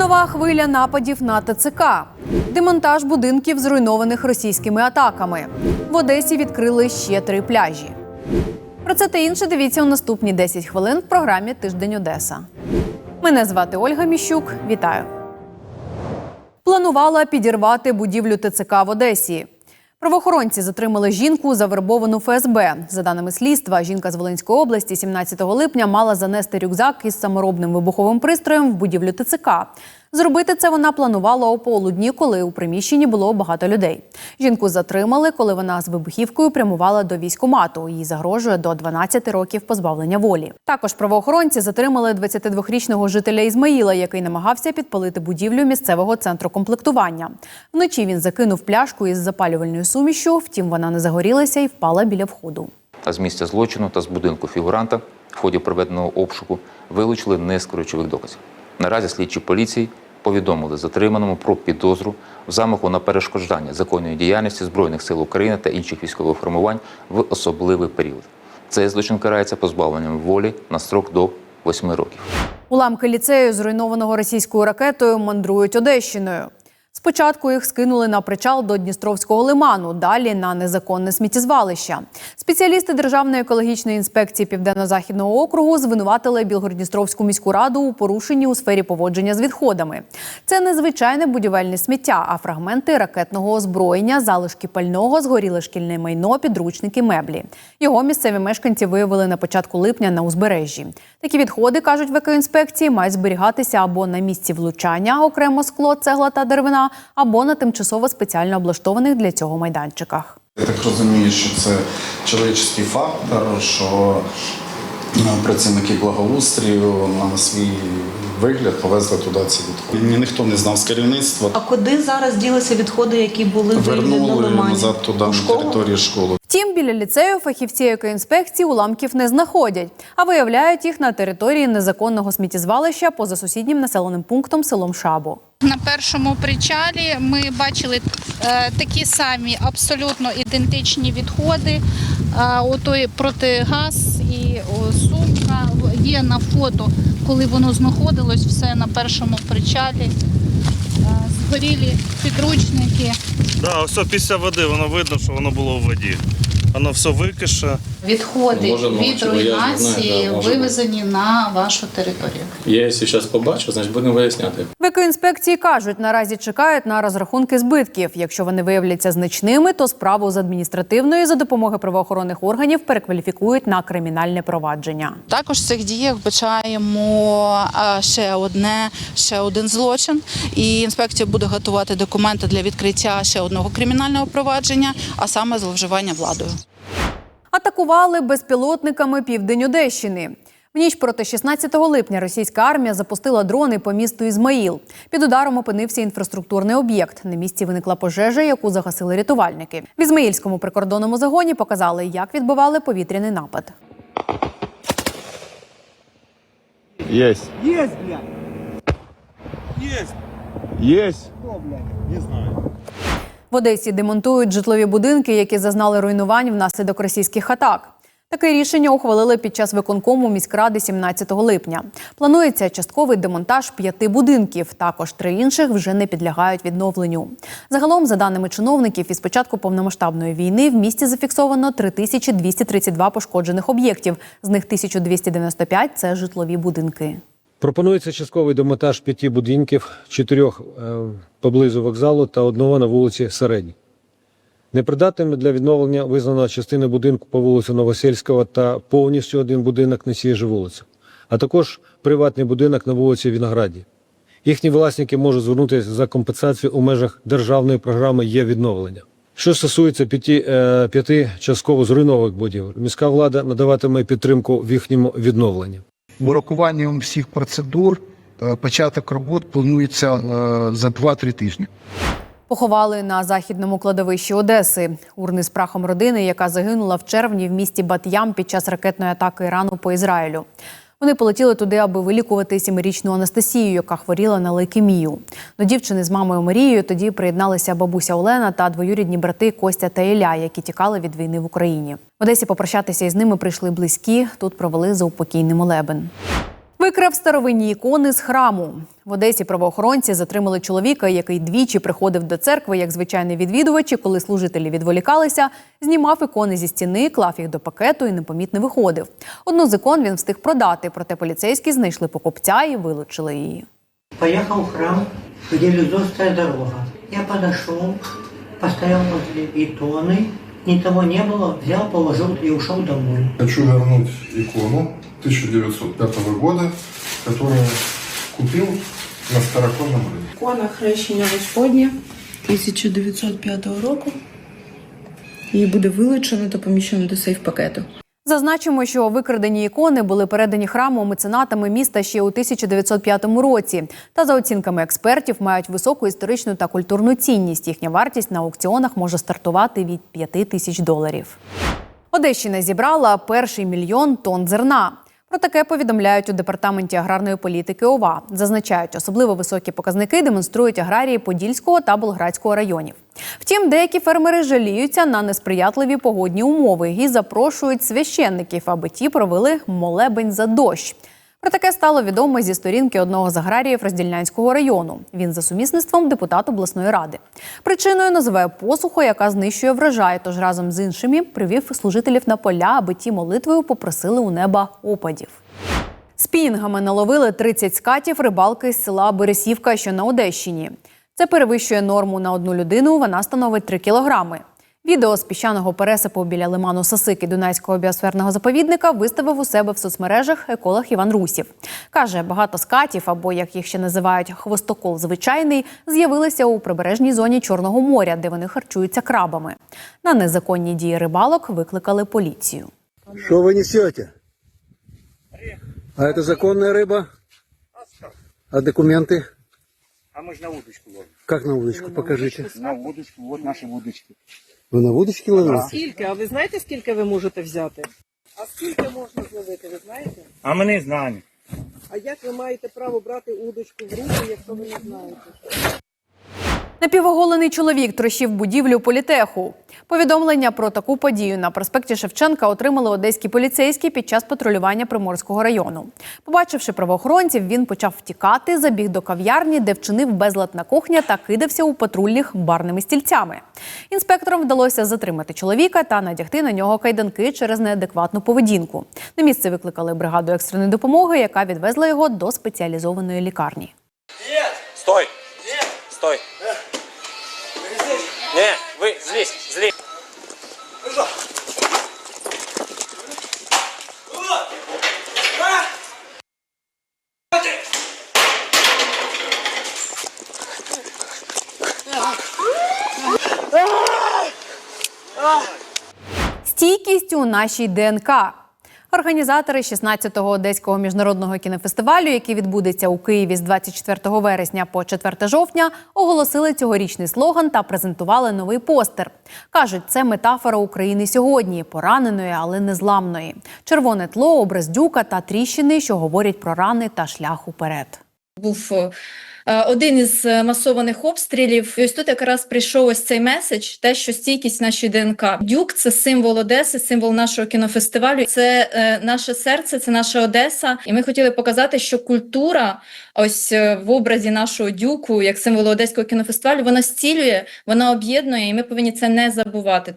Нова хвиля нападів на ТЦК, демонтаж будинків, зруйнованих російськими атаками. В Одесі відкрили ще три пляжі. Про це та інше дивіться у наступні 10 хвилин в програмі Тиждень Одеса. Мене звати Ольга Міщук. Вітаю. Планувала підірвати будівлю ТЦК в Одесі. Правоохоронці затримали жінку, завербовану ФСБ. За даними слідства, жінка з Волинської області 17 липня мала занести рюкзак із саморобним вибуховим пристроєм в будівлю ТЦК. Зробити це вона планувала о полудні, коли у приміщенні було багато людей. Жінку затримали, коли вона з вибухівкою прямувала до військомату. Їй загрожує до 12 років позбавлення волі. Також правоохоронці затримали 22-річного жителя Ізмаїла, який намагався підпалити будівлю місцевого центру комплектування. Вночі він закинув пляшку із запалювальною сумішю, втім вона не загорілася і впала біля входу. Та з місця злочину та з будинку фігуранта в ході проведеного обшуку вилучили низку речових доказів. Наразі слідчі поліції повідомили затриманому про підозру в замаху на перешкоджання законної діяльності Збройних сил України та інших військових формувань в особливий період. Цей злочин карається позбавленням волі на строк до 8 років. Уламки ліцею, зруйнованого російською ракетою, мандрують Одещиною. Спочатку їх скинули на причал до Дністровського лиману, далі на незаконне сміттєзвалище. Спеціалісти Державної екологічної інспекції Південно-Західного округу звинуватили Білгородністровську міську раду у порушенні у сфері поводження з відходами. Це не звичайне будівельне сміття, а фрагменти ракетного озброєння, залишки пального, згоріле шкільне майно, підручники, меблі. Його місцеві мешканці виявили на початку липня на узбережжі. Такі відходи кажуть в екоінспекції, мають зберігатися або на місці влучання, окремо скло, цегла та деревина, або на тимчасово спеціально облаштованих для цього майданчиках. Я так розумію, що це чоловічий фактор, що ну, працівники благоустрію на свій вигляд повезли туди ці відходи. Ні, ніхто не знав з керівництва. А куди зараз ділися відходи, які були Вернули назад туди на школу? школи. Втім, біля ліцею фахівці екоінспекції уламків не знаходять, а виявляють їх на території незаконного сміттєзвалища поза сусіднім населеним пунктом селом Шабо. На першому причалі ми бачили е, такі самі абсолютно ідентичні відходи. Е, отой протигаз і о, сумка є на фото, коли воно знаходилось все на першому причалі. Е, згорілі підручники. Да, ось після води воно видно, що воно було в воді. Воно все викише. Відходи Може, від руйнації знаю, да, вивезені на вашу територію. Я якщо зараз побачу, значить будемо виясняти. В екоінспекції кажуть, наразі чекають на розрахунки збитків. Якщо вони виявляться значними, то справу з адміністративної за допомогою правоохоронних органів перекваліфікують на кримінальне провадження. Також в цих діях вбачаємо ще одне, ще один злочин, і інспекція буде готувати документи для відкриття ще одного кримінального провадження, а саме зловживання владою. Атакували безпілотниками південь Одещини. В ніч проти 16 липня російська армія запустила дрони по місту Ізмаїл. Під ударом опинився інфраструктурний об'єкт. На місці виникла пожежа, яку загасили рятувальники. В Ізмаїльському прикордонному загоні показали, як відбивали повітряний напад. Есть. Есть, блядь. Есть. Есть. В Одесі демонтують житлові будинки, які зазнали руйнувань внаслідок російських атак. Таке рішення ухвалили під час виконкому міськради 17 липня. Планується частковий демонтаж п'яти будинків. Також три інших вже не підлягають відновленню. Загалом, за даними чиновників, із початку повномасштабної війни в місті зафіксовано 3232 пошкоджених об'єктів. З них 1295 – це житлові будинки. Пропонується частковий демонтаж п'яти будинків, чотирьох е, поблизу вокзалу та одного на вулиці Середній. Непридатними для відновлення визнано частини будинку по вулиці Новосельського та повністю один будинок на цій же вулиці, а також приватний будинок на вулиці Вінограді. Їхні власники можуть звернутися за компенсацію у межах державної програми є відновлення. Що стосується п'яти, е, п'яти частково зруйнованих будівель, міська влада надаватиме підтримку в їхньому відновленні. Урахуванням всіх процедур е, початок робот планується е, за 2-3 тижні. Поховали на західному кладовищі Одеси урни з прахом родини, яка загинула в червні в місті Бат'ям під час ракетної атаки Ірану по Ізраїлю. Вони полетіли туди, аби вилікувати сімирічну Анастасію, яка хворіла на лейкемію. До дівчини з мамою Марією тоді приєдналися бабуся Олена та двоюрідні брати Костя та Ілля, які тікали від війни в Україні. В Одесі попрощатися із ними прийшли близькі. Тут провели заупокійний молебен. Викрав старовинні ікони з храму. В Одесі правоохоронці затримали чоловіка, який двічі приходив до церкви як звичайний відвідувач, і коли служителі відволікалися, знімав ікони зі стіни, клав їх до пакету і непомітно виходив. Одну з ікон він встиг продати, проте поліцейські знайшли покупця і вилучили її. Поехал в храм, где Люзовская дорога. Я подошел, постоял возле иконы, ни того не было, взял, положил и ушел домой. Хочу вернуть икону 1905 года, которую купил на староконном рынке. Ікона хрещення Господнє 1905 року. Її буде вилучено та поміщено до сейф-пакету. Зазначимо, що викрадені ікони були передані храму меценатами міста ще у 1905 році. Та за оцінками експертів мають високу історичну та культурну цінність. Їхня вартість на аукціонах може стартувати від 5 тисяч доларів. Одещина зібрала перший мільйон тонн зерна. Про таке повідомляють у департаменті аграрної політики ОВА. Зазначають, особливо високі показники демонструють аграрії Подільського та Болградського районів. Втім, деякі фермери жаліються на несприятливі погодні умови і запрошують священників, аби ті провели молебень за дощ. Про таке стало відомо зі сторінки одного з аграріїв Роздільнянського району. Він за сумісництвом депутат обласної ради. Причиною називає посуху, яка знищує врожай. Тож разом з іншими привів служителів на поля, аби ті молитвою попросили у неба опадів. Спінгами наловили 30 скатів рибалки з села Бересівка, що на Одещині. Це перевищує норму на одну людину. Вона становить 3 кілограми. Відео з піщаного пересипу біля лиману Сосики Дунайського біосферного заповідника виставив у себе в соцмережах еколог Іван Русів. Каже, багато скатів, або як їх ще називають хвостокол звичайний, з'явилися у прибережній зоні Чорного моря, де вони харчуються крабами. На незаконні дії рибалок викликали поліцію. Что вы несете? А это законная рыба? А документы? А мы же на удочку ловим. Как на удочку? Покажите. На удочку, от наші удочки. Вы на удочке ловили? Скільки? А ви знаєте, скільки ви можете взяти? А скільки можна зловити, ви знаєте? А ми не знаємо. А як ви маєте право брати удочку в руки, якщо ви не знаєте? Напівоголений чоловік трощив будівлю політеху. Повідомлення про таку подію на проспекті Шевченка отримали одеські поліцейські під час патрулювання Приморського району. Побачивши правоохоронців, він почав втікати, забіг до кав'ярні, де вчинив безлад на кухня та кидався у патрульних барними стільцями. Інспекторам вдалося затримати чоловіка та надягти на нього кайданки через неадекватну поведінку. На місце викликали бригаду екстреної допомоги, яка відвезла його до спеціалізованої лікарні. Злізь, злізь. Стійкість у нашій ДНК. Організатори 16-го одеського міжнародного кінофестивалю, який відбудеться у Києві з 24 вересня по 4 жовтня, оголосили цьогорічний слоган та презентували новий постер. кажуть, це метафора України сьогодні, пораненої, але незламної. Червоне тло, образ дюка та тріщини, що говорять про рани та шлях уперед. був е, один із е, масованих обстрілів. І ось тут якраз прийшов ось цей меседж, те, що стійкість нашої ДНК. Дюк це символ Одеси, символ нашого кінофестивалю. Це е, наше серце, це наша Одеса. І ми хотіли показати, що культура, ось е, в образі нашого дюку, як символу одеського кінофестивалю, вона зцілює, вона об'єднує, і ми повинні це не забувати.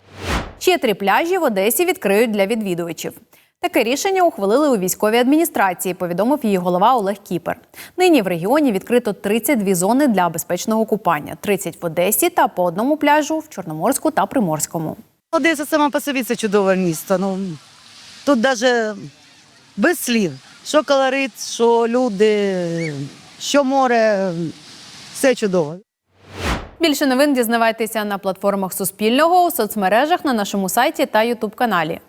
Ще три пляжі в Одесі відкриють для відвідувачів. Таке рішення ухвалили у військовій адміністрації, повідомив її голова Олег Кіпер. Нині в регіоні відкрито 32 зони для безпечного купання: 30 в Одесі та по одному пляжу в Чорноморську та Приморському. Одеса сама по собі це чудове місто. Ну, тут навіть без слів. Що колорит, що люди, що море, все чудово. Більше новин дізнавайтеся на платформах Суспільного, у соцмережах на нашому сайті та Ютуб каналі.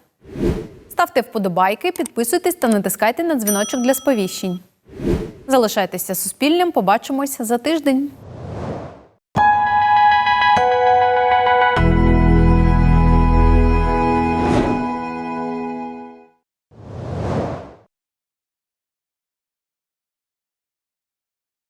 Ставте вподобайки, підписуйтесь та натискайте на дзвіночок для сповіщень. Залишайтеся суспільним. Побачимось за тиждень.